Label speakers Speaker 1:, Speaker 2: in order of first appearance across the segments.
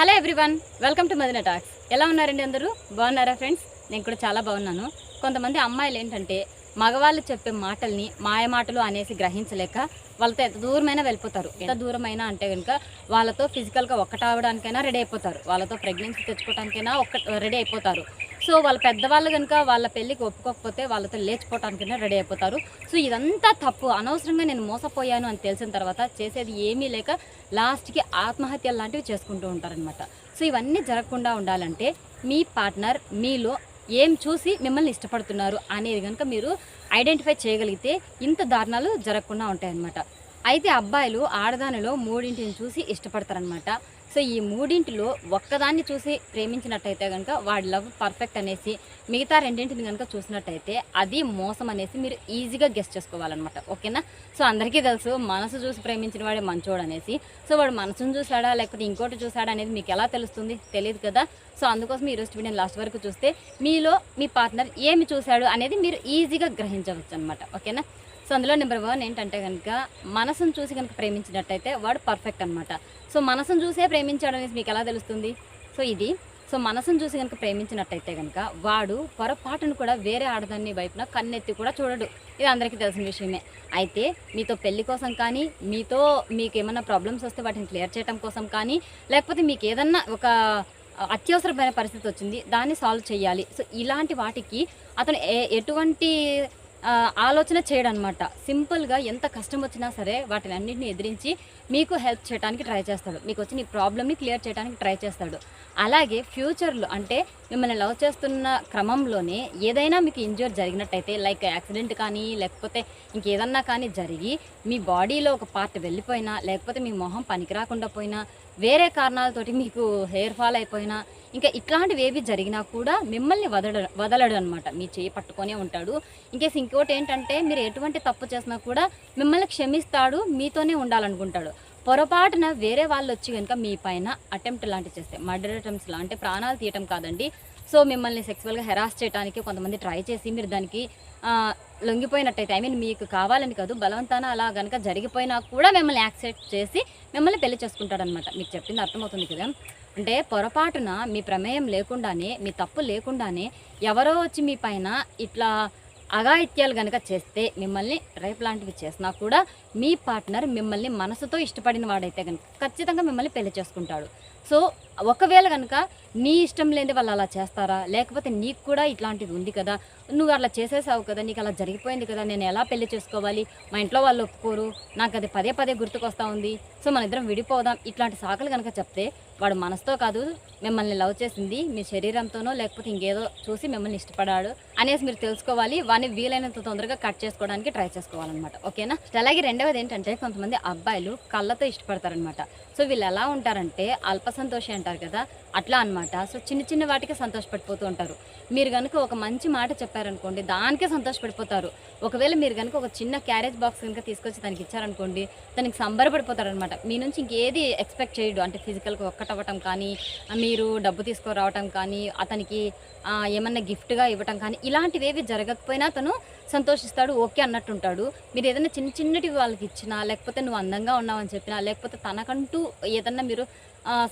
Speaker 1: Hello everyone welcome to Madina talks. ఎలా ఉన్నారండి అందరూ? బాగున్నారా ఫ్రెండ్స్? నేను కూడా చాలా బాగున్నాను. కొంతమంది అమ్మాయిలు ఏంటంటే మగవాళ్ళు చెప్పే మాటల్ని మాయ మాటలు అనేసి గ్రహించలేక వాళ్ళతో ఎంత దూరమైనా వెళ్ళిపోతారు. ఎంత దూరమైనా అంటే కనుక వాళ్ళతో ఫిజికల్గా ఒక్కటావడానికైనా రెడీ అయిపోతారు. వాళ్ళతో ప్రెగ్నెన్సీ తెచ్చుకోవడానికైనా ఒక్క రెడీ అయిపోతారు. సో వాళ్ళ పెద్దవాళ్ళు కనుక వాళ్ళ పెళ్ళికి ఒప్పుకోకపోతే వాళ్ళతో లేచిపోవటానికైనా రెడీ అయిపోతారు. సో ఇదంతా తప్పు. అనవసరంగా నేను మోసపోయాను అని తెలిసిన తర్వాత చేసేది ఏమీ లేక లాస్ట్కి ఆత్మహత్యలు లాంటివి చేసుకుంటూ ఉంటారనమాట సో ఇవన్నీ జరగకుండా ఉండాలంటే మీ పార్ట్నర్ మీలో ఏం చూసి మిమ్మల్ని ఇష్టపడుతున్నారు అనేది కనుక మీరు ఐడెంటిఫై చేయగలిగితే ఇంత దారుణాలు జరగకుండా ఉంటాయన్నమాట. అయితే అబ్బాయిలు ఆడదానిలో మూడింటిని చూసి ఇష్టపడతారనమాట సో ఈ మూడింటిలో ఒక్కదాన్ని చూసి ప్రేమించినట్టయితే కనుక వాడి లవ్ పర్ఫెక్ట్ అనేసి మిగతా రెండింటిని కనుక చూసినట్టయితే అది మోసం అనేసి మీరు ఈజీగా గెస్ట్ చేసుకోవాలన్నమాట. ఓకేనా? సో అందరికీ తెలుసు మనసు చూసి ప్రేమించిన వాడే మంచోడు అనేసి. సో వాడు మనసును చూశాడా లేకపోతే ఇంకోటి చూశాడా అనేది మీకు ఎలా తెలుస్తుంది? తెలియదు కదా. సో అందుకోసం ఈరోజు వీడియో లాస్ట్ వరకు చూస్తే మీలో మీ పార్ట్నర్ ఏమి చూశాడు అనేది మీరు ఈజీగా గ్రహించవచ్చు అనమాట ఓకేనా? సో అందులో నెంబర్ వన్ ఏంటంటే కనుక మనసును చూసి కనుక ప్రేమించినట్టయితే వాడు పర్ఫెక్ట్ అనమాట సో మనసును చూసే ప్రేమించాడు అనేసి మీకు ఎలా తెలుస్తుంది? సో ఇది సో మనసును చూసి కనుక ప్రేమించినట్టయితే కనుక వాడు పొరపాటును కూడా వేరే ఆడదాన్ని వైపున కన్నెత్తి కూడా చూడడు. ఇది అందరికీ తెలిసిన విషయమే. అయితే మీతో పెళ్ళి కోసం కానీ మీతో మీకు ఏమైనా ప్రాబ్లమ్స్ వస్తే వాటిని క్లియర్ చేయడం కోసం కానీ లేకపోతే మీకు ఏదన్నా ఒక అత్యవసరమైన పరిస్థితి వచ్చింది దాన్ని సాల్వ్ చేయాలి. సో ఇలాంటి వాటికి అతను ఏ- ఎటువంటి ఆలోచన చేయడం అనమాట సింపుల్గా ఎంత కష్టం వచ్చినా సరే వాటిని అన్నింటిని ఎదిరించి మీకు హెల్ప్ చేయడానికి ట్రై చేస్తాడు. మీకు వచ్చిన ఈ ప్రాబ్లమ్ని క్లియర్ చేయడానికి ట్రై చేస్తాడు. అలాగే ఫ్యూచర్లో అంటే మిమ్మల్ని లవ్ చేస్తున్న క్రమంలోనే ఏదైనా మీకు ఇంజూర్ జరిగినట్టయితే లైక్ యాక్సిడెంట్ కానీ లేకపోతే ఇంకేదన్నా కానీ జరిగి మీ బాడీలో ఒక పార్ట్ వెళ్ళిపోయినా లేకపోతే మీ మొహం పనికిరాకుండా పోయినా వేరే కారణాలతోటి మీకు హెయిర్ ఫాల్ అయిపోయినా ఇంకా ఇట్లాంటివి ఏవి జరిగినా కూడా మిమ్మల్ని వదల వదలడు అనమాట మీ చేయి పట్టుకొనే ఉంటాడు. ఇంకేస్ ఇంకోటి ఏంటంటే మీరు ఎటువంటి తప్పు చేసినా కూడా మిమ్మల్ని క్షమిస్తాడు మీతోనే ఉండాలనుకుంటాడు. పొరపాటున వేరే వాళ్ళు వచ్చి కనుక మీ పైన అటెంప్ట్ లాంటివి చేస్తే మర్డర్ అటెంప్ట్స్ అంటే ప్రాణాలు తీయటం కాదండి. సో మిమ్మల్ని సెక్సువల్గా హెరాస్ చేయడానికి కొంతమంది ట్రై చేసి మీరు దానికి లొంగిపోయినట్టయితే ఐ మీన్ మీకు కావాలని కాదు బలవంతాన అలా కనుక జరిగిపోయినా కూడా మిమ్మల్ని యాక్సెప్ట్ చేసి మిమ్మల్ని పెళ్ళి చేసుకుంటాడనమాట మీకు చెప్పింది అర్థమవుతుంది కదా? అంటే పొరపాటున మీ ప్రమేయం లేకుండానే మీ తప్పు లేకుండానే ఎవరో వచ్చి మీ పైన ఇట్లా అఘాయిత్యాలు కనుక చేస్తే మిమ్మల్ని రేపు లాంటివి చేసినా కూడా మీ పార్ట్నర్ మిమ్మల్ని మనసుతో ఇష్టపడిన వాడైతే కనుక ఖచ్చితంగా మిమ్మల్ని పెళ్ళి చేసుకుంటాడు. సో ఒకవేళ కనుక నీ ఇష్టం లేని వాళ్ళు అలా చేస్తారా? లేకపోతే నీకు కూడా ఇట్లాంటిది ఉంది కదా? నువ్వు అలా చేసేసావు కదా? నీకు అలా జరిగిపోయింది కదా? నేను ఎలా పెళ్ళి చేసుకోవాలి? మా ఇంట్లో వాళ్ళు ఒప్పుకోరు. నాకు అది పదే పదే గుర్తుకొస్తా ఉంది. సో మన ఇద్దరం విడిపోదాం. ఇట్లాంటి సాకులు కనుక చెప్తే వాడు మనసుతో కాదు మిమ్మల్ని లవ్ చేసింది మీ శరీరంతోనో లేకపోతే ఇంకేదో చూసి మిమ్మల్ని ఇష్టపడాడు అనేసి మీరు తెలుసుకోవాలి. వాడిని వీలైనంత తొందరగా కట్ చేసుకోవడానికి ట్రై చేసుకోవాలన్నమాట. ఓకేనా? అలాగే రెండవది ఏంటంటే కొంతమంది అబ్బాయిలు కళ్ళతో ఇష్టపడతారనమాట సో వీళ్ళు ఎలా ఉంటారంటే అల్ప సంతోషి అంటారు కదా? అట్లా అన్నమాట. సో చిన్న చిన్న వాటికి సంతోషపడిపోతూ ఉంటారు. మీరు కనుక ఒక మంచి మాట చెప్పారనుకోండి దానికే సంతోషపడిపోతారు. ఒకవేళ మీరు కనుక ఒక చిన్న క్యారేజ్ బాక్స్ కనుక తీసుకొచ్చి తనకి ఇచ్చారనుకోండి తనకి సంబరపడిపోతారు అనమాట మీ నుంచి ఇంకేది ఎక్స్పెక్ట్ చేయడు. అంటే ఫిజికల్గా ఒక్కటవ్వటం కానీ మీరు డబ్బు తీసుకురావటం కానీ అతనికి ఏమన్నా గిఫ్ట్గా ఇవ్వటం కానీ ఇలాంటివి ఏవి జరగకపోయినా తను సంతోషిస్తాడు ఓకే అన్నట్టు ఉంటాడు మీరు ఏదైనా చిన్న చిన్నటివి వాళ్ళకి ఇచ్చినా లేకపోతే నువ్వు అందంగా ఉన్నావని చెప్పినా లేకపోతే తనకంటూ ఏదన్నా మీరు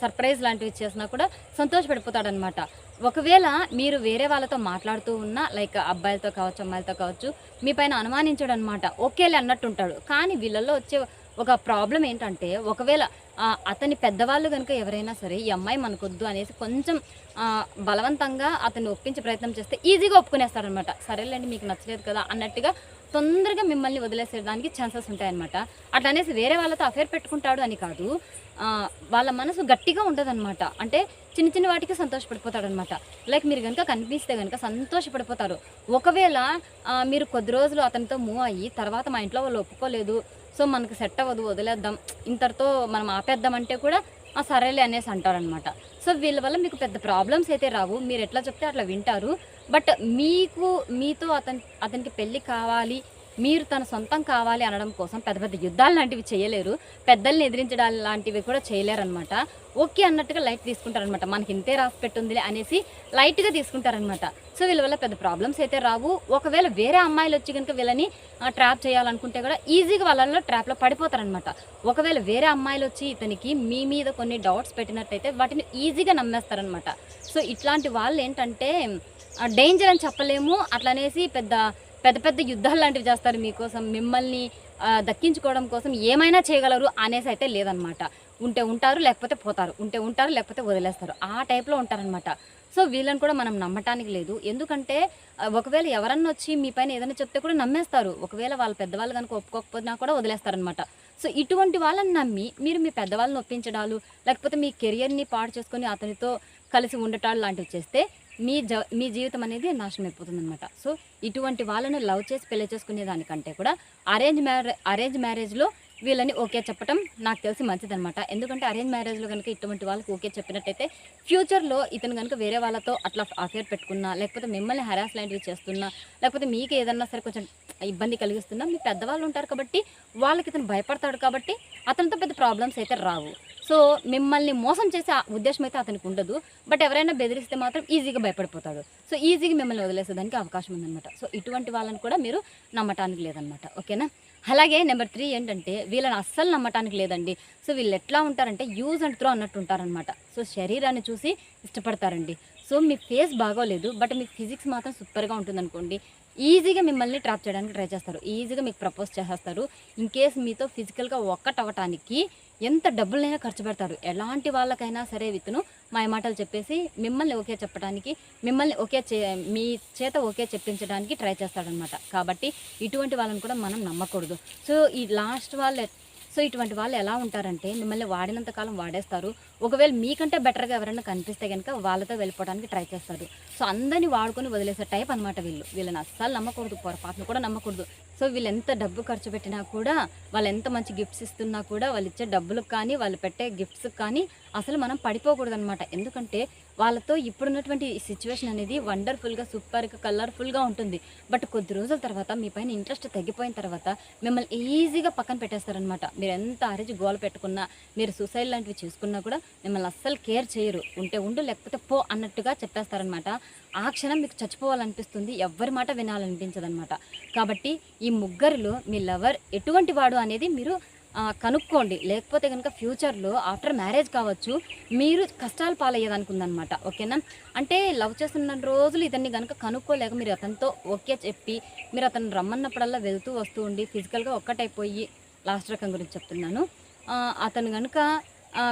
Speaker 1: సర్ప్రైజ్ లాంటివి చేసినా కూడా సంతోషపడిపోతాడు అనమాట ఒకవేళ మీరు వేరే వాళ్ళతో మాట్లాడుతూ ఉన్నా లైక్ అబ్బాయిలతో కావచ్చు అమ్మాయిలతో కావచ్చు మీ పైన అనుమానించడం అనమాట ఓకేలే అన్నట్టు ఉంటాడు కానీ వీళ్ళల్లో వచ్చే ఒక ప్రాబ్లం ఏంటంటే ఒకవేళ అతని పెద్దవాళ్ళు కనుక ఎవరైనా సరే ఈ అమ్మాయి మనకొద్దు అనేసి కొంచెం బలవంతంగా అతన్ని ఒప్పించే ప్రయత్నం చేస్తే ఈజీగా ఒప్పుకునేస్తాడనమాట సరేలేండి మీకు నచ్చలేదు కదా అన్నట్టుగా తొందరగా మిమ్మల్ని వదిలేసేయడానికి ఛాన్సెస్ ఉంటాయన్నమాట. అట్లా అనేసి వేరే వాళ్ళతో అఫేర్ పెట్టుకుంటాడు అని కాదు. వాళ్ళ మనసు గట్టిగా ఉండదన్నమాట అంటే చిన్న చిన్న వాటికి సంతోషపడిపోతాడనమాట లైక్ మీరు కనుక కనిపిస్తే కనుక సంతోషపడిపోతారు. ఒకవేళ మీరు కొద్ది రోజులు అతనితో మూవ్ అయ్యి తర్వాత మా ఇంట్లో వాళ్ళు ఒప్పుకోలేదు. సో మనకు సెట్ అవ్వదు వదిలేద్దాం ఇంతటితో మనం ఆపేద్దామంటే కూడా "ఆ, సరేలే అనేసి అంటారనమాట సో వీళ్ళ వల్ల మీకు పెద్ద ప్రాబ్లమ్స్ అయితే రావు. మీరు ఎట్లా చెప్తే అట్లా వింటారు. బట్ మీకు మీతో అతని అతనికి పెళ్ళి కావాలి మీరు తన సొంతం కావాలి అనడం కోసం పెద్ద పెద్ద యుద్ధాలు లాంటివి చేయలేరు. పెద్దల్ని ఎదిరించడం లాంటివి కూడా చేయలేరనమాట ఓకే అన్నట్టుగా లైట్ తీసుకుంటారనమాట మనకి ఇంతే రాసి పెట్టుందిలే అనేసి లైట్గా తీసుకుంటారనమాట సో వీళ్ళ వల్ల పెద్ద ప్రాబ్లమ్స్ అయితే రావు. ఒకవేళ వేరే అమ్మాయిలు వచ్చి కనుక వీళ్ళని ట్రాప్ చేయాలనుకుంటే కూడా ఈజీగా వాళ్ళల్లో ట్రాప్లో పడిపోతారనమాట ఒకవేళ వేరే అమ్మాయిలు వచ్చి ఇతనికి మీ మీద కొన్ని డౌట్స్ పెట్టినట్టయితే వాటిని ఈజీగా నమ్మేస్తారనమాట సో ఇట్లాంటి వాళ్ళు ఏంటంటే డేంజర్ అని చెప్పలేము. అట్లనేసి పెద్ద పెద్ద పెద్ద యుద్ధాలు లాంటివి చేస్తారు మీకోసం మిమ్మల్ని దక్కించుకోవడం కోసం ఏమైనా చేయగలరు అనేసి అయితే లేదనమాట. ఉంటే ఉంటారు లేకపోతే పోతారు. ఉంటే ఉంటారు లేకపోతే వదిలేస్తారు. ఆ టైప్లో ఉంటారనమాట. సో వీళ్ళని కూడా మనం నమ్మటానికి లేదు. ఎందుకంటే ఒకవేళ ఎవరన్నా వచ్చి మీ పైన ఏదైనా చెప్తే కూడా నమ్మేస్తారు. ఒకవేళ వాళ్ళ పెద్దవాళ్ళు కనుక ఒప్పుకోకపోయినా కూడా వదిలేస్తారనమాట. సో ఇటువంటి వాళ్ళని నమ్మి మీరు మీ పెద్దవాళ్ళని ఒప్పించడాలు లేకపోతే మీ కెరియర్ని పాడు చేసుకొని అతనితో కలిసి ఉండటాలు లాంటివి చేస్తే మీ జ మీ జీవితం అనేది నాశనం అయిపోతుంది అనమాట సో ఇటువంటి వాళ్ళని లవ్ చేసి పెళ్ళి చేసుకునే దానికంటే కూడా అరేంజ్ మ్యారే అరేంజ్ మ్యారేజ్లో వీళ్ళని ఓకే చెప్పడం నాకు తెలిసి మంచిదనమాట ఎందుకంటే అరేంజ్ మ్యారేజ్లో కనుక ఇటువంటి వాళ్ళకి ఓకే చెప్పినట్టయితే ఫ్యూచర్లో ఇతను కనుక వేరే వాళ్ళతో అట్లా అఫేర్ పెట్టుకున్నా లేకపోతే మిమ్మల్ని హెరాస్ లాంటివి చేస్తున్నా లేకపోతే మీకు ఏదన్నా సరే కొంచెం ఇబ్బంది కలిగిస్తున్నా మీ పెద్దవాళ్ళు ఉంటారు కాబట్టి వాళ్ళకి ఇతను భయపడతాడు కాబట్టి అతనితో పెద్ద ప్రాబ్లమ్స్ అయితే రావు. సో మిమ్మల్ని మోసం చేసే ఉద్దేశం అయితే అతనికి ఉండదు. బట్ ఎవరైనా బెదిరిస్తే మాత్రం ఈజీగా భయపడిపోతాడు. సో ఈజీగా మిమ్మల్ని వదిలేసేదానికి అవకాశం ఉందన్నమాట. సో ఇటువంటి వాళ్ళని కూడా మీరు నమ్మటానికి లేదనమాట ఓకేనా? అలాగే నెంబర్ త్రీ ఏంటంటే వీళ్ళని అస్సలు నమ్మటానికి లేదండి. సో వీళ్ళు ఎట్లా ఉంటారంటే యూజ్ అండ్ త్రో అన్నట్టు ఉంటారనమాట సో శరీరాన్ని చూసి ఇష్టపడతారండి. సో మీ ఫేస్ బాగోలేదు బట్ మీ ఫిజిక్స్ మాత్రం సూపర్గా ఉంటుందనుకోండి. ఈజీగా మిమ్మల్ని ట్రాప్ చేయడానికి ట్రై చేస్తారు. ఈజీగా మీకు ప్రపోజ్ చేసేస్తారు. ఇన్ కేస్ మీతో ఫిజికల్గా ఒక్కటవ్వటానికి ఎంత డబ్బులైనా ఖర్చు పెడతారు. ఎలాంటి వాళ్ళకైనా సరే విత్తును మాయమాటలు చెప్పేసి మిమ్మల్ని ఓకే చెప్పడానికి మిమ్మల్ని ఓకే చే మీ చేత ఓకే చెప్పించడానికి ట్రై చేస్తాడనమాట. కాబట్టి ఇటువంటి వాళ్ళని కూడా మనం నమ్మకూడదు. సో ఈ లాస్ట్ వాళ్ళు సో ఇటువంటి వాళ్ళు ఎలా ఉంటారంటే మిమ్మల్ని వాడినంత కాలం వాడేస్తారు. ఒకవేళ మీకంటే బెటర్గా ఎవరైనా కనిపిస్తే కనుక వాళ్ళతో వెళ్ళిపోవడానికి ట్రై చేస్తారు. సో అందరినీ వాడుకొని వదిలేసే టైప్ అనమాట వీళ్ళు. వీళ్ళని అస్సలు నమ్మకూడదు పొరపాటును కూడా నమ్మకూడదు. సో వీళ్ళు ఎంత డబ్బు ఖర్చు పెట్టినా కూడా వాళ్ళు ఎంత మంచి గిఫ్ట్స్ ఇస్తున్నా కూడా వాళ్ళు ఇచ్చే డబ్బులకు కానీ వాళ్ళు పెట్టే గిఫ్ట్స్కి కానీ అసలు మనం పడిపోకూడదు అనమాట ఎందుకంటే వాళ్ళతో ఇప్పుడున్నటువంటి సిచ్యువేషన్ అనేది వండర్ఫుల్గా సూపర్గా కలర్ఫుల్గా ఉంటుంది. బట్ కొద్ది రోజుల తర్వాత మీ పైన ఇంట్రెస్ట్ తగ్గిపోయిన తర్వాత మిమ్మల్ని ఈజీగా పక్కన పెట్టేస్తారనమాట మీరు ఎంత అరిచి గోల పెట్టుకున్నా మీరు సూసైడ్ లాంటివి చేసుకున్నా కూడా మిమ్మల్ని అస్సలు కేర్ చేయరు. ఉంటే ఉండు లేకపోతే పో అన్నట్టుగా చెప్పేస్తారనమాట. ఆ క్షణం మీకు చచ్చిపోవాలనిపిస్తుంది. ఎవరి మాట వినాలనిపించదనమాట. కాబట్టి ఈ ముగ్గురులో మీ లవర్ ఎటువంటి వాడు అనేది మీరు కనుక్కోండి. లేకపోతే కనుక ఫ్యూచర్లో ఆఫ్టర్ మ్యారేజ్ కావచ్చు మీరు కష్టాలు పాలయ్యేదనుకుందనమాట. ఓకేనా? అంటే లవ్ చేస్తున్న రోజులు ఇతన్ని కనుక కనుక్కోలేక మీరు అతనితో ఓకే చెప్పి మీరు అతను రమ్మన్నప్పుడల్లా వెళ్తూ వస్తూ ఉండి ఫిజికల్గా ఒక్కటైపోయి లాస్ట్ రకం గురించి చెప్తున్నాను. అతను కనుక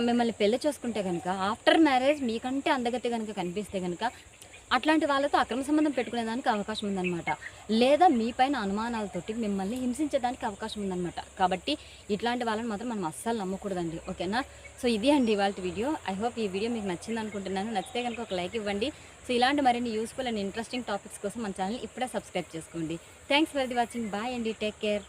Speaker 1: మిమ్మల్ని పెళ్ళి చేసుకుంటే కనుక ఆఫ్టర్ మ్యారేజ్ మీకంటే అందగతి కనుక కనిపిస్తే కనుక అట్లాంటి వాళ్ళతో అక్రమ సంబంధం పెట్టుకునేదానికి అవకాశం ఉందన్నమాట. లేదా మీ పైన అనుమానాలతోటి మిమ్మల్ని హింసించేదానికి అవకాశం ఉందన్నమాట. కాబట్టి ఇట్లాంటి వాళ్ళని మాత్రం మనం అస్సలు నమ్మకూడదండి. ఓకేనా? సో ఇది అండి ఇవాళ వీడియో. ఐ హోప్ ఈ వీడియో మీకు నచ్చింది అనుకుంటున్నాను. నచ్చితే కనుక ఒక లైక్ ఇవ్వండి. సో ఇలాంటి మరిన్ని యూస్ఫుల్ అండ్ ఇంట్రెస్టింగ్ టాపిక్స్ కోసం మన ఛానల్ ఇప్పుడే సబ్స్క్రైబ్ చేసుకోండి. Thanks for the watching bye అండి. Take care